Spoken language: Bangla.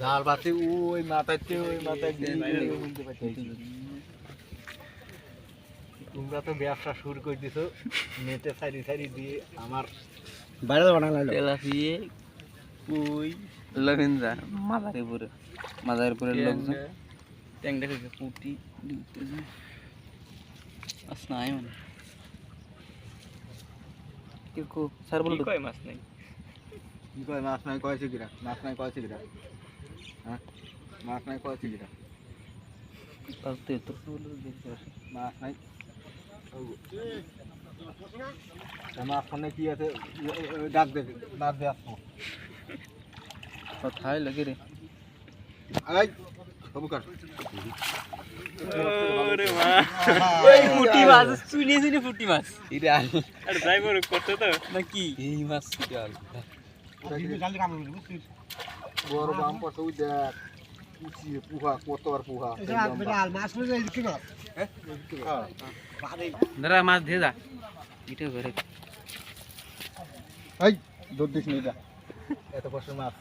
ঝাল পাতি ওই মাথাতে ওই মাথায় তোমরা তো ব্যবসা শুরু করে দিছো নেটে সারি সারি দিয়ে আমার বাইরে বানালো তেলাপিয়ে কই লবিন্দা মাথার উপরে লোকজন। ট্যাংটা থেকে পুটি দিতে দিতেছে আসনাই মানে। কিরকো স্যার বলো তো মাছ নাই? কি কয় মাছ নাই কয়েছে কিরা মাছ নাই কয়েছে কিরা হ্যাঁ? মাছ নাই কয়েছে কিরা মাছ নাই? মাছ ফোনে কি আছে? ডাক দেবে ডাক দে আসব। কথাই লাগে রে। আই সবু কাট ওরে মা। ওই মাছ চুনি চুনি মাছ। এটা আর ড্রাইভার করতে তো? নাকি? এই মাছ এটা বড় বাম পাশে ওই দেখ পুষিয়ে পুহা কতবার পুহা হ্যাঁ। ধরা মাছ দিয়ে যা এটা ঘরে এই দৌড় দিস নিয়ে যা এত কষ্ট মাছ